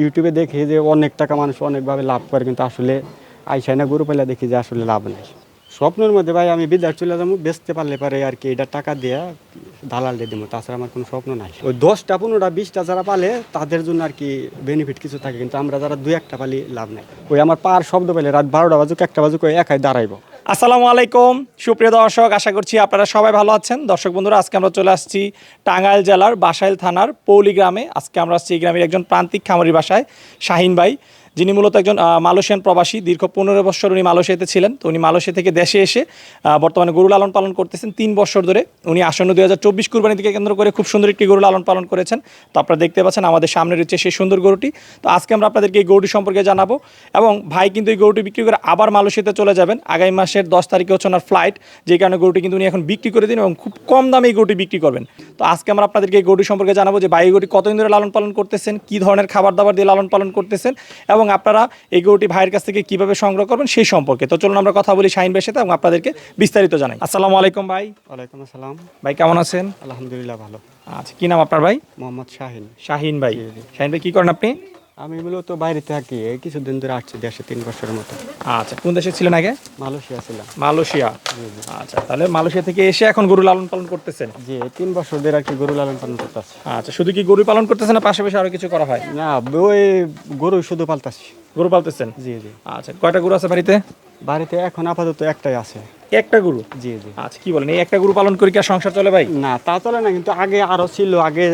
ইউটিউবে দেখি যে অনেক টাকা মানুষ অনেকভাবে লাভ করে, কিন্তু আসলে আইসাই না গরু পাইলে দেখি যে আসলে লাভ নেই। স্বপ্নের মধ্যে ভাই আমি বিদ্যার চলে যাব, বেচতে পারলে পারে আর কি, এটা টাকা দিয়ে দালাল দিয়ে দেবো, তাছাড়া আমার কোনো স্বপ্ন নাই। ওই দশটা, পনেরোটা, বিশটা যারা পালে, তাদের জন্য আর কি বেনিফিট কিছু থাকে, কিন্তু আমরা যারা দু একটা পালি লাভ নেই। ওই আমার পার শব্দ পেলে রাত বারোটা বাজুক, একটা বাজুক, ওই একাই দাঁড়াইবো। আসসালামু আলাইকুম। সুপ্রিয় দর্শক, আশা করছি আপনারা সবাই ভালো আছেন। দর্শক বন্ধুরা, আজকে আমরা চলে আসছি টাঙ্গাইল জেলার বাসাইল থানার পৌলি গ্রামে। আজকে আমরা আসছি এই গ্রামের একজন প্রান্তিক খামারি বাসায়, শাহিন ভাই। যিনি মূলত একজন মালয়েশিয়ান প্রবাসী, দীর্ঘ পনেরো বছর উনি মালয়েশিয়াতে ছিলেন। তো উনি মালয়েশিয়া থেকে দেশে এসে বর্তমানে গরু লালন পালন করতেছেন। তিন বছর ধরে উনি আসন্ন দুই হাজার চব্বিশ কুরবানি থেকে কেন্দ্র করে খুব সুন্দর একটি গরু লালন পালন করেছেন। তো আপনারা দেখতে পাচ্ছেন আমাদের সামনে রয়েছে সেই সুন্দর গরুটি। তো আজকে আমরা আপনাদেরকে এই গরুটি সম্পর্কে জানাব। এবং ভাই কিন্তু এই গরুটি বিক্রি করে আবার মালয়েশিয়াতে চলে যাবেন। আগামী মাসের দশ তারিখে হচ্ছে ওনার ফ্লাইট যে কারণে গরুটি কিন্তু উনি এখন বিক্রি করে দিন এবং খুব কম দামে এই গরুটি বিক্রি করবেন। তো আজকে আমরা আপনাদেরকে এই গরুটি সম্পর্কে জানাব যে ভাই গরুটি কতদিন ধরে লালন পালন করতেছেন, কী ধরনের খাবার দাবার দিয়ে লালন পালন করতেছেন এবং আপনারা এই গরুটি ভাইয়ের কাছ থেকে কীভাবে সংগ্রহ করবেন সেই সম্পর্কে। তো চলুন আমরা কথা বলি শাহিন ভাইয়ের সাথে এবং আপনাদেরকে বিস্তারিত জানাই। আসসালামু আলাইকুম ভাই। ওয়ালাইকুম আসসালাম। ভাই কেমন আছেন? আলহামদুলিল্লাহ ভালো। আচ্ছা কি নাম আপনার ভাই? মোহাম্মদ শাহিন। শাহিন ভাই। শাহিন ভাই কি করেন আপনি? আমি মূলত বাইরে থাকি এই কিছুদিন ধরে আসছি দেশে তিন বছরের মতো। আচ্ছা কোন দেশে ছিলেন আগে? মালয়েশিয়া ছিলাম। মালয়েশিয়া। আচ্ছা তাহলে মালয়েশিয়া থেকে এসে এখন গরু লালন পালন করতেছেন? জি এই তিন বছর ধরে আর কি গরু লালন পালন করতেছি। আচ্ছা শুধু কি গরু পালন করতেছেন না পাশাপাশি আরও কিছু করা হয়? না ওই গরু শুধু পালতাছি। গরু পালতেছেন? জি জি। আচ্ছা কয়টা গরু আছে বাড়িতে? বাড়িতে এখন আপাতত একটাই আছে। একটা গরু? জি জি। আচ্ছা কি বলেন এই একটা গরু পালন করে কি সংসার চলে ভাই? না তা চলে না কিন্তু আগে আরও ছিল আগে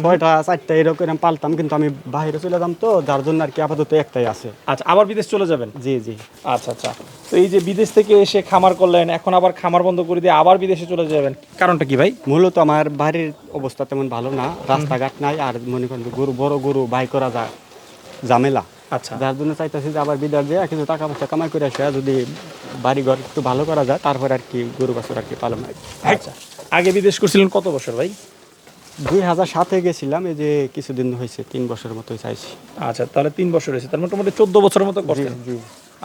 ছয়টা চারটা এরকম এরকম পালতাম কিন্তু আমি বাইরে চলে যেতাম তো যার জন্য আর কি আপাতত একটাই আছে। আচ্ছা আবার বিদেশ চলে যাবেন? জি জি। আচ্ছা আচ্ছা। তো এই যে বিদেশ থেকে এসে খামার করলেন এখন আবার খামার বন্ধ করে দিয়ে আবার বিদেশে চলে যাবেন কারণটা কি ভাই? মূলত আমার বাড়ির অবস্থা তেমন ভালো না রাস্তাঘাট নাই আর মনে করেন গরু বড় গরু বাই করা যায় ঝামেলা। আচ্ছা। যার জন্য চাইতেছি যে আবার বিদার দিয়ে কিছু টাকা পয়সা কামাই করে আসে যদি বাড়ি ঘর একটু ভালো করা যায় তারপরে আর কি গরু বাছুর আর কি পালন হয়। আচ্ছা। আগে বিদেশ করছিলেন কত বছর ভাই? দুই হাজার সাতে গেছিলাম এই যে কিছুদিন হয়েছে তিন বছরের মতো চাইছি। আচ্ছা তাহলে তিন বছর হয়েছে তার মোটামুটি চোদ্দ বছরের মতো করছেন।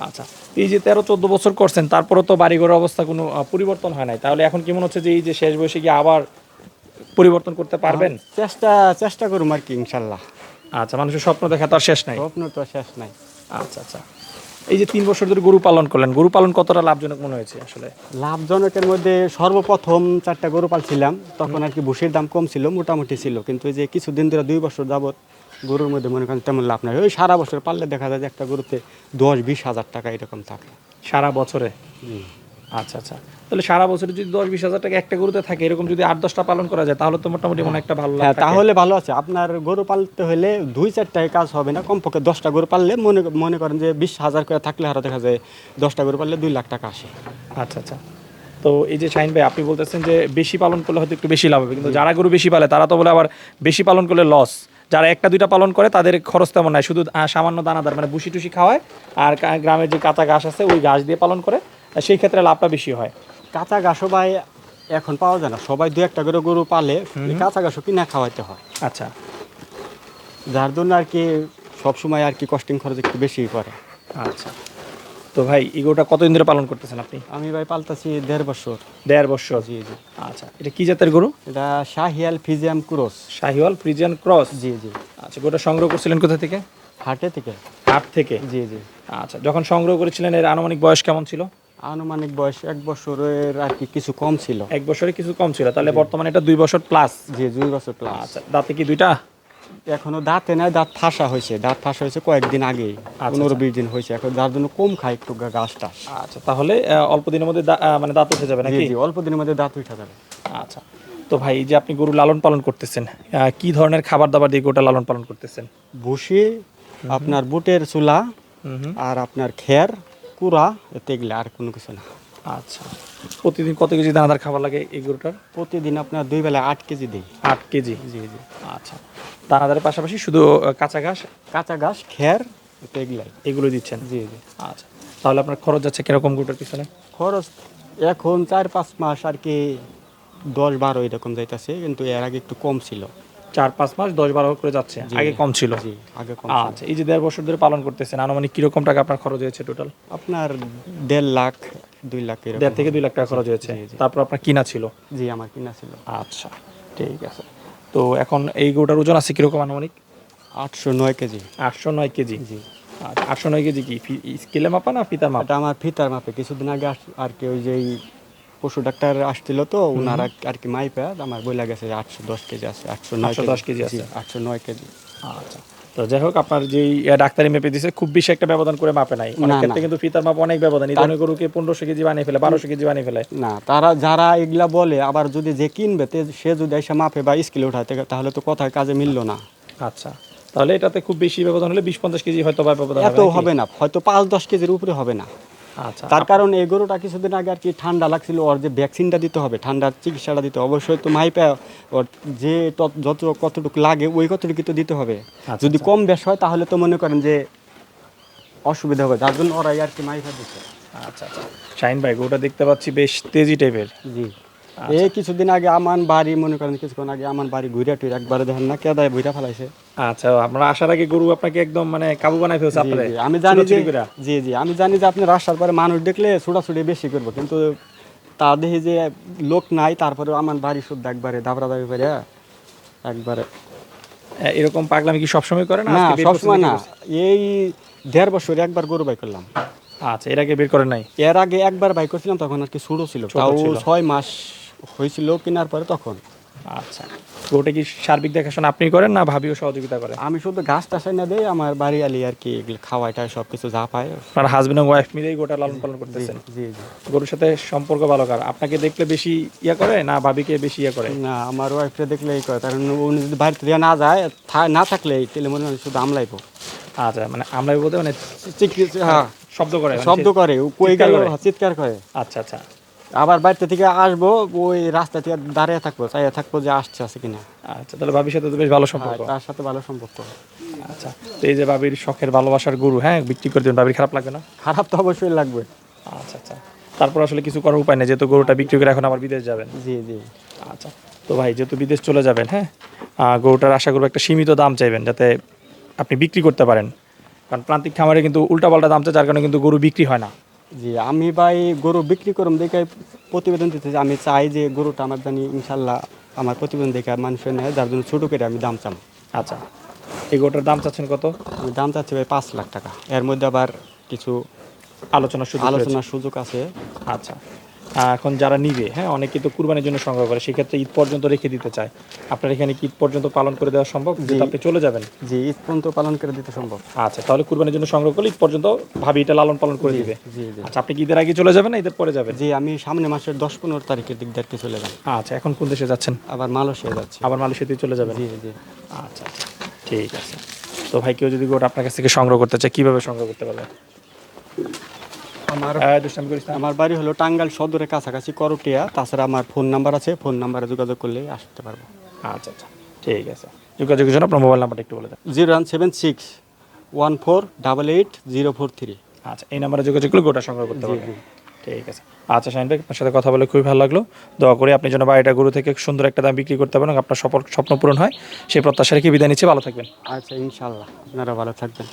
আচ্ছা এই যে তেরো চোদ্দ বছর করছেন তারপরে তো বাড়িঘরের অবস্থা কোনো পরিবর্তন হয় নাই। তাহলে এখন কি মনে হচ্ছে যে এই যে শেষ বয়সে গিয়ে আবার পরিবর্তন করতে পারবেন? চেষ্টা চেষ্টা করুম আর কি ইনশাল্লাহ। আচ্ছা মানুষের স্বপ্ন দেখা তো আর শেষ নাই। স্বপ্ন তো শেষ নাই। আচ্ছা আচ্ছা। এই যে তিন বছর ধরে গরু পালন করলেন গরু পালন কতটা লাভজনক মনে হয়েছে আসলে? লাভজনকের মধ্যে সর্বপ্রথম চারটা গরু পালছিলাম তখন আর কি ভুষির দাম কম ছিল মোটামুটি ছিল। কিন্তু এই যে কিছুদিন ধরে দুই বছর যাবত গরুর মধ্যে মনে করেন তেমন লাভ নাই। ওই সারা বছর পারলে দেখা যায় যে একটা গরুতে দশ বিশ হাজার টাকা এরকম থাকে। সারা বছরে? আচ্ছা আচ্ছা। তাহলে সারা বছরে যদি দশ বিশ হাজার টাকা একটা গরুতে থাকে এরকম যদি আট দশটা পালন করা যায় তাহলে তো মোটামুটি মনে একটা ভালো হ্যাঁ তাহলে ভালো আছে। আপনার গরু পালতে হলে দুই চারটায় কাজ হবে না কমপক্ষে দশটা গরু পাললে মনে মনে করেন যে বিশ হাজার করে থাকলে আরও দেখা যায় দশটা গরু পাললে দুই লাখ টাকা আসে। আচ্ছা আচ্ছা। তো এই যে শাহিন ভাই আপনি বলতেছেন যে বেশি পালন করলে হয়তো একটু বেশি লাভ হবে কিন্তু যারা গরু বেশি পালে তারা তো বলে আবার বেশি পালন করলে লস যারা একটা দুইটা পালন করে তাদের খরচ তেমন নাই শুধু সামান্য দানাদার মানে বুসি টুসি খাওয়ায় আর গ্রামের যে কাঁচা ঘাস আছে ওই ঘাস দিয়ে পালন করে। সেই ক্ষেত্রে লাভটা বেশি হয়। কাঁচা ঘাসও ভাই এখন পাওয়া যায় না। সবাই দু একটা করে গরু পালে কাঁচা ঘাসও কিনা খাওয়াইতে হয়। আচ্ছা। যার জন্য আর কি সবসময় আর কি কস্টিং খরচ একটু বেশি পড়ে। আচ্ছা। তো ভাই এই গরুটা কতদিন ধরে পালন করতেছেন আপনি? আমি ভাই পালতাছি দেড় বছর। দেড় বছর। জি জি। আচ্ছা এটা কি জাতের গরু? এটা Sahiwal Friesian cross. Sahiwal Friesian cross? জি জি। আচ্ছা গোটা সংগ্রহ করছিলেন কোথা থেকে? হাটে থেকে। হাট থেকে? জি জি। আচ্ছা যখন সংগ্রহ করেছিলেন এর আনুমানিক বয়স কেমন ছিল? আনুমানিক বয়স এক বছরের আর কি কিছু কম ছিল। এক বছরে কিছু কম ছিল। তাহলে বর্তমানে এটা দুই বছর প্লাস জি দুই বছর প্লাস আচ্ছা দাঁতে কি দুইটা? এখনও দাঁতে নাই দাঁত ফাঁসা হয়েছে। দাঁত ফাঁসা হয়েছে কয়েকদিন আগেই পনেরো বিশ দিন হয়েছে। এখন যার জন্য কম খায় একটু গা- ঘাস টাস আচ্ছা তাহলে অল্প দিনের মধ্যে মানে দাঁত উঠে যাবে নাকি? অল্প দিনের মধ্যে দাঁত উঠা যাবে। আচ্ছা তো ভাই যে আপনি গরু লালন পালন করতেছেন কি ধরনের খাবার দাবার দিয়ে গরুটা লালন পালন করতেছেন? ভুসি আপনার বুটের চুলা আর আপনার খের। কুড়া এতে এগুলো আর কোনো কিছু না। আচ্ছা। প্রতিদিন কত কেজি দানাদার খাবার লাগে এই গরুটার? প্রতিদিন আপনার দুই বেলা আট কেজি দিই। আট কেজি? জি জি। আচ্ছা। দানাদারের পাশাপাশি শুধু কাঁচা ঘাস? কাঁচা ঘাস খের এতে এগুলাই এগুলো দিচ্ছেন? জি জি। আচ্ছা। তাহলে আপনার খরচ যাচ্ছে কীরকম গরুটার পিছনে? খরচ এখন চার পাঁচ মাস আর কি দশ বারো এরকম যাইতেছে কিন্তু এর আগে একটু কম ছিল। চার পাঁচ মাস দশ বারো করে যাচ্ছে। আগে কম ছিল। জি আগে কম আচ্ছা এই যে দেড় বছর ধরে পালন করতেছেন আনুমানিক কীরকম টাকা আপনার খরচ হয়েছে টোটাল আপনার দেড় লাখ দুই লাখ দেড় থেকে দুই লাখ টাকা খরচ হয়েছে। তারপর আপনার কিনা ছিল? জি আমার কিনা ছিল। আচ্ছা ঠিক আছে। তো এখন এই গরুটার ওজন আছে কীরকম আনুমানিক? আটশো নয় কেজি। আটশো নয় কেজি? জি। আচ্ছা আটশো নয় কেজি কি স্কেলে মাপা না ফিতার মাপ? এটা আমার ফিতার মাপে। কিছুদিন আগে আর কি ওই যে পশু ডাক্তার আসছিল তো ওনারা আর কি মাইপে আমার বইলা গেছে যে আটশো দশ কেজি আছে আটশো নয় 810 কেজি। আছে। আটশো নয় কেজি। আচ্ছা। তো যাই হোক আপনার যে ডাক্তারি মেপে দিছে খুব বেশি একটা ব্যবধান করে মাপে নাই। অনেক ক্ষেত্রে কিন্তু ফিতার মাপ অনেক ব্যবধান। এই ধরনের গরুকে পনেরোশো কেজি বানিয়ে ফেলে বারোশো কেজি বানিয়ে ফেলে। না তারা যারা এগুলা বলে আবার যদি যে কিনবে সে যদি এসে মাপে বা স্কিলে উঠাতে তাহলে তো কথায় কাজে মিললো না। আচ্ছা। তাহলে এটাতে খুব বেশি ব্যবধান হলে বিশ পঞ্চাশ কেজি হয়তো ব্যবধান এত হবে না। হয়তো পাঁচ দশ কেজির উপরে হবে না। তার কারণ এই গরুটা কিছুদিন আগে আর কি ঠান্ডা লাগছিল ওর যে ভ্যাকসিনটা দিতে হবে ঠান্ডার চিকিৎসাটা দিতে অবশ্যই তো মাইপে ওর যে যত কতটুকু লাগে ওই কতটুকু তো দিতে হবে। আচ্ছা, যদি কম বেশ হয় তাহলে তো মনে করেন যে অসুবিধা হবে। যার জন্য ওরাই আর কি মাইপা দিচ্ছে। আচ্ছা আচ্ছা। শাইন ভাই গরুটা দেখতে পাচ্ছি বেশ তেজি টাইপের। জি। এই কিছুদিন আগে আমার বাড়ি মনে করেন কিছুক্ষণ আগে আমার বাড়ি ঘুরে টুরে একবারে দেখেন না কেদায় বইটা ফেলাইছে। আচ্ছা আমরা আসার আগে গরু আপনাকে একদম মানে কাবু বানাই ফেলছে আপনারে। আমি জানি যে জি জি আমি জানি যে আপনি রাস্তার পরে মানুষ দেখলে ছোটাছুটি বেশি করব কিন্তু তা দেখি যে লোক নাই তারপরে আমার বাড়ি শুদ্ধ একবারে দাবরা দাবি করে একবারে। এরকম পাগলামি কি সবসময় করে না সবসময় না। এই দেড় বছর একবার গরু বাই করলাম। আচ্ছা এর আগে বের করেন নাই? এর আগে একবার বাই করছিলাম তখন আর কি ছোটো ছিল। তাও ছিল। ছয় মাস হয়েছিল কেনার পরে তখন। আচ্ছা। গরুটা কি সার্বিক দেখাশোনা আপনি করেন না ভাবিও সহযোগিতা করেন? আমি শুধু ঘাস টাস না দেই আমার বাড়ি আলি আর কি খাওয়াইটা সব কিছু যা পায়। আপনার হাজবেন্ড এবং ওয়াইফ মিলেই গোটা লালন পালন করতেছেন? জি জি। গরুর সাথে সম্পর্ক ভালো কার? আপনাকে দেখলে বেশি ইয়া করে না ভাবিকে বেশি ইয়া করে? না আমার ওয়াইফটা দেখলে এই করে কারণ উনি যদি বাড়িতে দিয়ে না যায় না থাকলে তাহলে মনে হয় শুধু আমলাইবো আচ্ছা মানে আমরা বলতে মানে হ্যাঁ। শব্দ করে মানে শব্দ করে করে? চিৎকার করে। আচ্ছা আচ্ছা। আবার বাড়িতে থেকে আসব ওই রাস্তা থেকে দাঁড়িয়ে থাকব চাইয়ে থাকব যে আসছে আছে কিনা। আচ্ছা তাহলে ভাবির সাথে তো বেশ ভালো সম্পর্ক। তার সাথে ভালো সম্পর্ক। আচ্ছা তো এই যে ভাবির শখের ভালোবাসার গরু হ্যাঁ বিক্রি করে দেবেন ভাবির খারাপ লাগবে না? খারাপ তো অবশ্যই লাগবে। আচ্ছা আচ্ছা তারপর আসলে কিছু করার উপায় নেই যেহেতু গরুটা বিক্রি করে এখন আবার বিদেশ যাবেন। জি জি। আচ্ছা তো ভাই যেহেতু বিদেশ চলে যাবেন হ্যাঁ গরুটার আশা করব একটা সীমিত দাম চাইবেন যাতে আপনি বিক্রি করতে পারেন। কারণ প্রান্তিক খামারে কিন্তু উল্টাপাল্টা দাম চায় যার কারণে কিন্তু গরু বিক্রি হয় না। জি আমি ভাই গরু বিক্রি করুম দেখে প্রতিবেদন দিতে আমি চাই যে গরুটা আমার জানি ইনশাল্লাহ আমার প্রতিবেদন দেখে মানুষের নেয় যার জন্য ছোটো করে আমি দাম চাম। আচ্ছা। এই গরুটার দাম চাচ্ছেন কত? আমি দাম চাচ্ছি ভাই পাঁচ লাখ টাকা। এর মধ্যে আবার কিছু আলোচনা সুযোগ আলোচনার সুযোগ আছে। আচ্ছা। এখন যারা নিবে হ্যাঁ অনেকে তো কুরবানির জন্য সংগ্রহ করে সেক্ষেত্রে ঈদ পর্যন্ত রেখে দিতে চায়। আপনার এখানে কি ঈদ পর্যন্ত পালন করে দেওয়া সম্ভব? যেহেতু আপনি চলে যাবেন। জি ঈদ পর্যন্ত পালন করে দিতে সম্ভব। আচ্ছা তাহলে কুরবানির জন্য সংগ্রহ করলে ঈদ পর্যন্ত ভাবি এটা লালন পালন করে দিবে। আচ্ছা আপনি কি ঈদের আগে চলে যাবেন না ঈদের পরে যাবেন? জি আমি সামনে মাসের দশ পনেরো তারিখের দিক দিয়ে চলে যাবেন আচ্ছা এখন কোন দেশে যাচ্ছেন? আবার মালয়েশিয়া যাচ্ছে। আবার মালয়েশিয়াতে চলে যাবেন? জি জি। আচ্ছা আচ্ছা ঠিক আছে। তো ভাই কেউ যদি গোটা আপনার কাছ থেকে সংগ্রহ করতে চায় কীভাবে সংগ্রহ করতে পারবে? আমার হ্যাঁ দুষ্টামি করিস আমার বাড়ি হলো টাঙ্গাইল সদরের কাছাকাছি করটিয়া। তাছাড়া আমার ফোন নাম্বার আছে ফোন নাম্বারে যোগাযোগ করলেই আসতে পারব। আচ্ছা আচ্ছা ঠিক আছে। যোগাযোগের জন্য আপনার মোবাইল নাম্বারটা একটু বলে দেন। Zero one seven six one four double eight zero four three. আচ্ছা এই নাম্বারে যোগাযোগ করলে গোটা সংগ্রহ করতে পারবেন। ঠিক আছে। আচ্ছা শাহিন ভাই আপনার সাথে কথা বলে খুবই ভালো লাগল। দোয়া করি আপনি যেন বাড়িটা গরু থেকে সুন্দর একটা দাম বিক্রি করতে পারেন আপনার সফল স্বপ্ন পূরণ হয়। সেই প্রত্যাশা রেখে বিদায় নিচ্ছে। ভালো থাকবেন। আচ্ছা ইনশাল্লাহ। আপনারা ভালো থাকবেন।